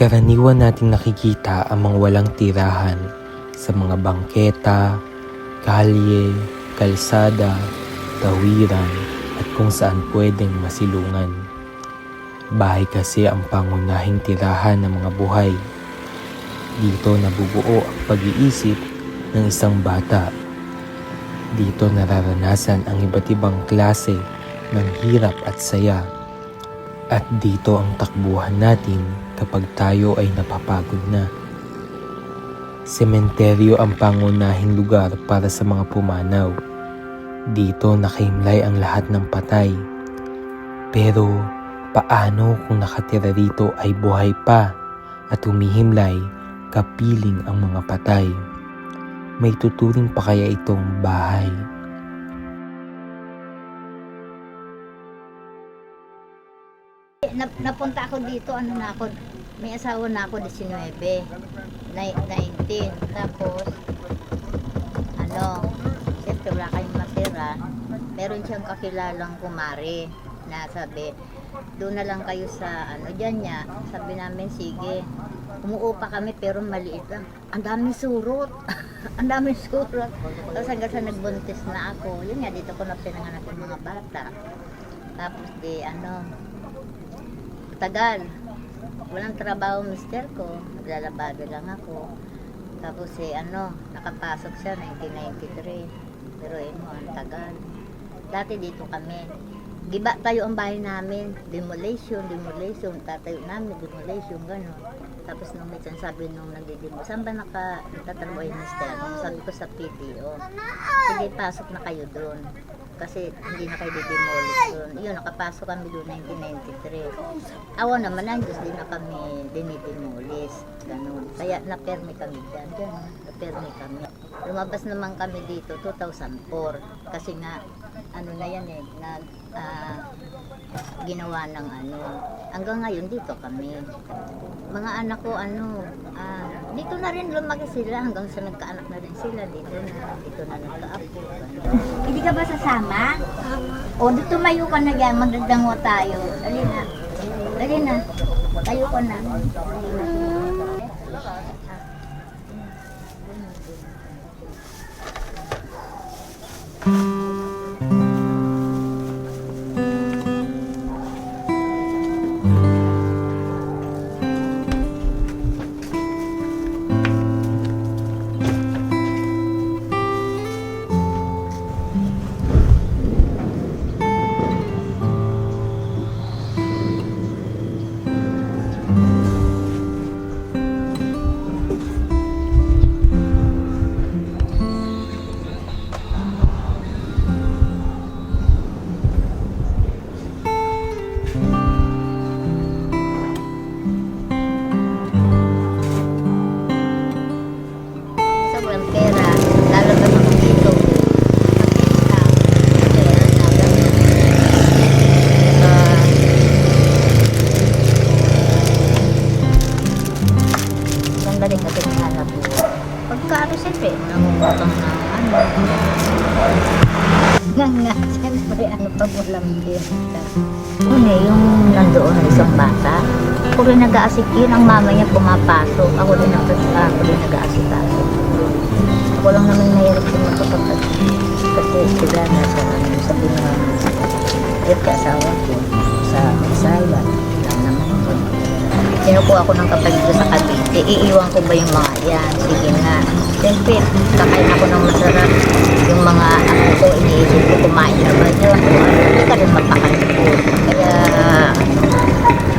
Karaniwan nating nakikita ang mga walang tirahan sa mga bangketa, kalye, kalsada, tawiran at kung saan pwedeng masilungan. Bahay kasi ang pangunahing tirahan ng mga buhay. Dito nabubuo ang pag-iisip ng isang bata. Dito nararanasan ang iba't ibang klase ng hirap at saya. At dito ang takbuhan natin kapag tayo ay napapagod na. Sementeryo ang pangunahing lugar para sa mga pumanaw. Dito nakaimlay ang lahat ng patay. Pero paano kung nakatira rito ay buhay pa at humihimlay kapiling ang mga patay? May tuturing pa kaya itong bahay? Nap- napunta ako dito, ano na ako, may asawa na ako 19, Nai- 19, tapos, ano, siyempre wala kayong matira, meron siyang kakilalang kumari, na sabi, doon na lang kayo sa, ano, dyan niya, sabi namin, sige, umuupa kami pero maliit lang. Ang daming surot. Ang daming surot. Tapos hanggang sa nagbuntis na ako, yun nga, dito ko na pinanganak yung mga bata. Tapos di, ano, tagal. Walang trabaho mister ko. Naglalabado lang ako. Tapos eh, ano, nakapasok siya 1993. Pero eh, mo, ang tagal. Dati dito kami. Giba tayo ang bahay namin. Demolition, demolition. Tatayo namin, demolition, gano'n. Tapos nung minsan sabi nung nagdidemo, saan ba naka, nagtatrabaho yung mister? mo?" Sabi ko sa PTO. Sige, pasok na kayo doon. Kasi hindi na kayo didemolish doon. Yun, nakapasok kami doon 1993. Awa naman ang Diyos, di na kami dinidemolish. Ganun. Kaya na-permi kami dyan. Dyan, na-permi kami. Lumabas naman kami dito 2004. Kasi nga, ano na yan eh, nag, ah, ginawa ng ano. Hanggang ngayon dito kami. Mga anak ko ano, ah, dito na rin lumaki sila hanggang sa nagkaanak na rin sila dito na, dito na nagkaapo. Hindi ka ba sasama? O dito mayo ka na yan, magdadangwa tayo. Dali na. Dali na. Tayo ka na. sa na ano. Nga siyempre, ano pa walang benta. Una, yung nandoon na isang bata, ako rin nag-aasikin, ang mama niya pumapasok. Ako rin ang ako rin nag-aasikaso. Ako lang naman nahirap din magkapagod. Kasi sila nasa, sa binang, yung asawa ko, sa Isaya, lang naman ko. Kinukuha ko ng kapatid sa Cavite. Iiwan ko ba yung mga yan? Sige na. Siyempre, kakain ako ng masarap. Yung mga ako ko, iniisip ko kumain na ba yun? Hindi ka rin mapakalipod. Kaya,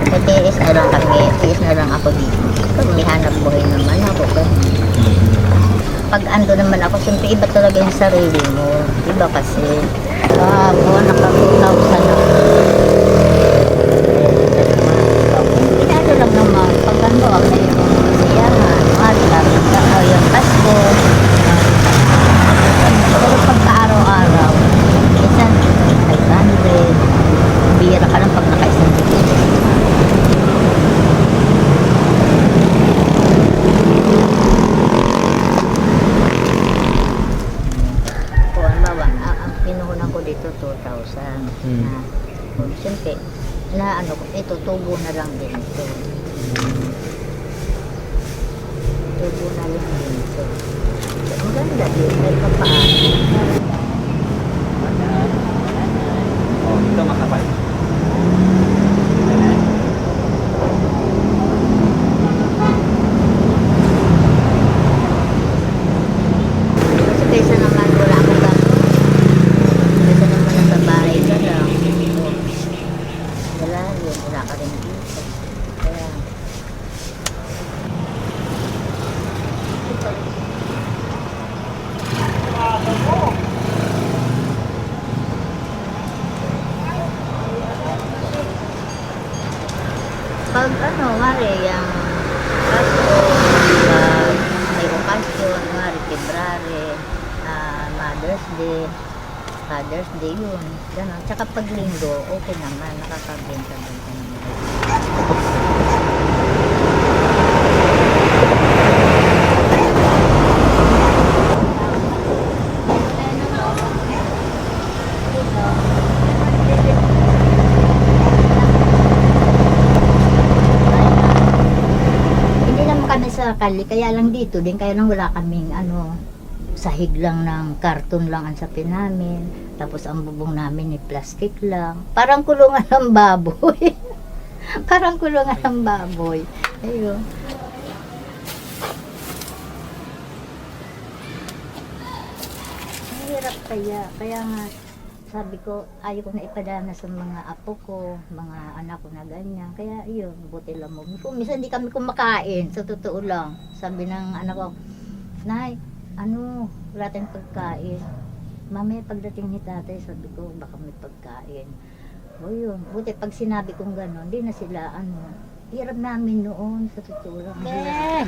natiis na lang kami. Tiis na lang ako dito. Pag may hanap buhay naman ako. Pag ando naman ako, siyempre iba talaga yung sarili mo. Iba kasi. Ah, mo, kami sa kali, kaya lang dito din, kaya lang wala kaming ano, sahig lang ng karton lang ang sapin namin. Tapos ang bubong namin ni plastic lang. Parang kulungan ng baboy. Parang kulungan ng baboy. Ayun. Mahirap kaya. Kaya nga, sabi ko, ayaw ko na ipadana sa mga apo ko, mga anak ko na ganyan. Kaya yun, buti lang mo. Kung minsan hindi kami kumakain, sa totoo lang. Sabi ng anak ko, Nay, ano, wala tayong pagkain. Mamaya pagdating ni tatay, sabi ko, baka may pagkain. O yun, buti pag sinabi kong gano'n, di na sila, ano, hirap namin noon, sa totoo lang. Hirap.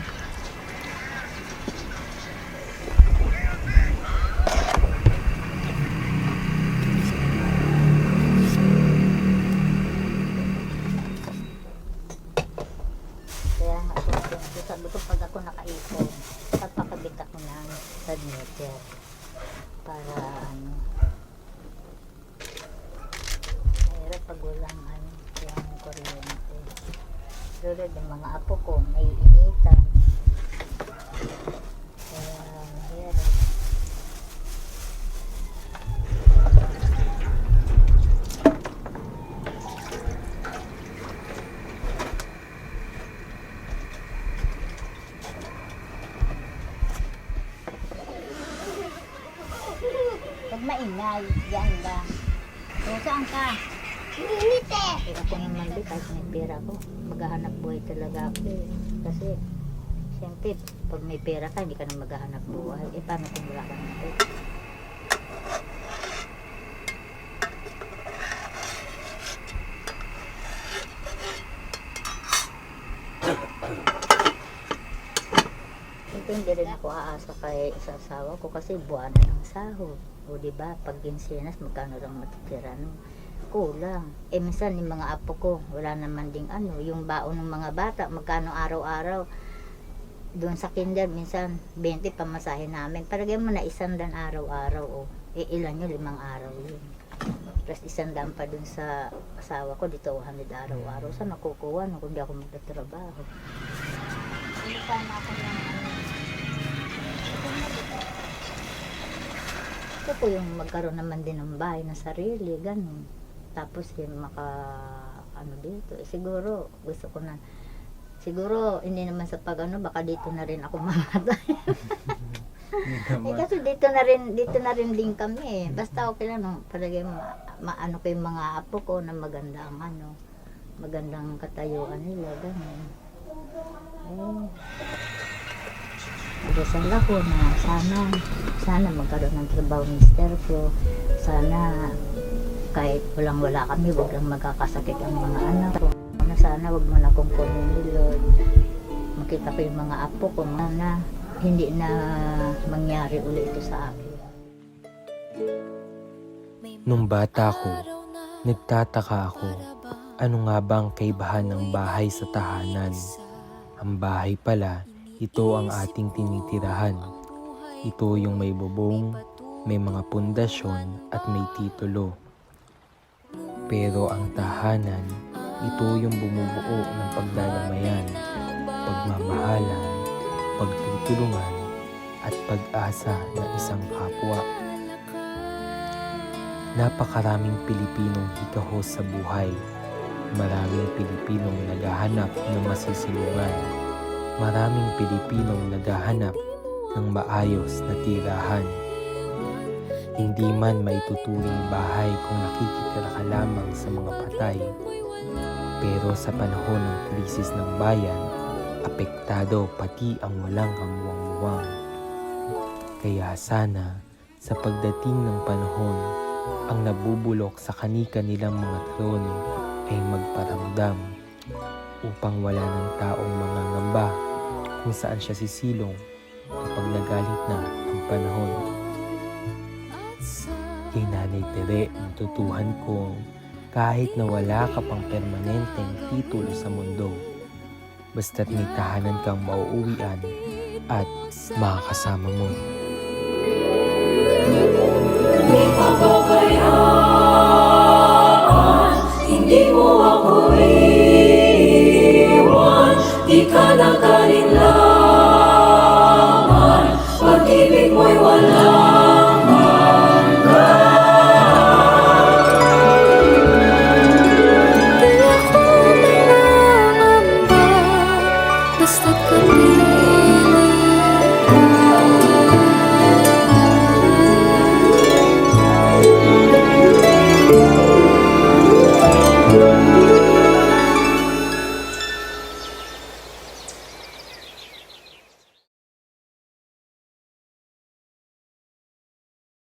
Eh, ako naman di, kahit may pera ko, maghahanap buhay talaga ako. Kasi, siyempre, pag may pera ka, hindi ka na maghahanap buhay. Eh, paano kung wala ka ng pera? Siyempre, hindi rin ako aasa kay sa asawa ko kasi buwan ng sahod. O di ba pag ginsinas, magkano lang matitira no? Kulang. Eh minsan yung mga apo ko, wala naman ding ano, yung baon ng mga bata, magkano araw-araw. Doon sa kinder, minsan 20 pamasahe namin. Paragay mo na isang dan araw-araw. O. Eh ilan yun, limang araw yun. Tapos isang dan pa dun sa asawa ko, dito 100 araw-araw. Saan nakukuha no, kung di ako magtatrabaho? Hindi sana ako ng ano, Gusto ko yung magkaroon naman din ng bahay na sarili, ganun. Tapos yung maka, ano dito, siguro, gusto ko na, siguro, hindi naman sa pag ano, baka dito na rin ako mamatay. eh, kasi dito na rin, dito na rin din kami eh. Basta okay lang, no, palagay ma, maano ko yung mga apo ko na maganda ang ano, magandang katayuan nila, ganun. Eh, Dasal ako na sana, sana magkaroon ng trabaho mister ko. Sana kahit walang wala kami, wag lang magkakasakit ang mga anak ko. Sana, sana wag mo na kunin ni Lord. Makita ko yung mga apo ko na hindi na mangyari ulit ito sa akin. Nung bata ko, nagtataka ako, ano nga ba ang kaibahan ng bahay sa tahanan? Ang bahay pala, ito ang ating tinitirahan. Ito yung may bubong, may mga pundasyon at may titulo. Pero ang tahanan, ito yung bumubuo ng pagdadamayan, pagmamahalan, pagtutulungan at pag-asa ng isang kapwa. Napakaraming Pilipinong hikahos sa buhay. Maraming Pilipinong naghahanap ng masisilungan. Maraming Pilipinong naghahanap ng maayos na tirahan. Hindi man maituturing bahay kung nakikitira ka lamang sa mga patay. Pero sa panahon ng krisis ng bayan, apektado pati ang walang kamuwang-muwang. Kaya sana, sa pagdating ng panahon, ang nabubulok sa kanika nilang mga trono ay magparamdam upang wala ng taong mangangamba kung saan siya sisilong kapag nagalit na ang panahon. Kay Nanay Tere, natutuhan kong kahit na wala ka pang permanenteng titulo sa mundo, basta't may tahanan kang mauuwian at makakasama mo. Hindi pa ko kayaan, hindi mo ako iwan, di ka nakalinlangan, pag-ibig mo'y wala.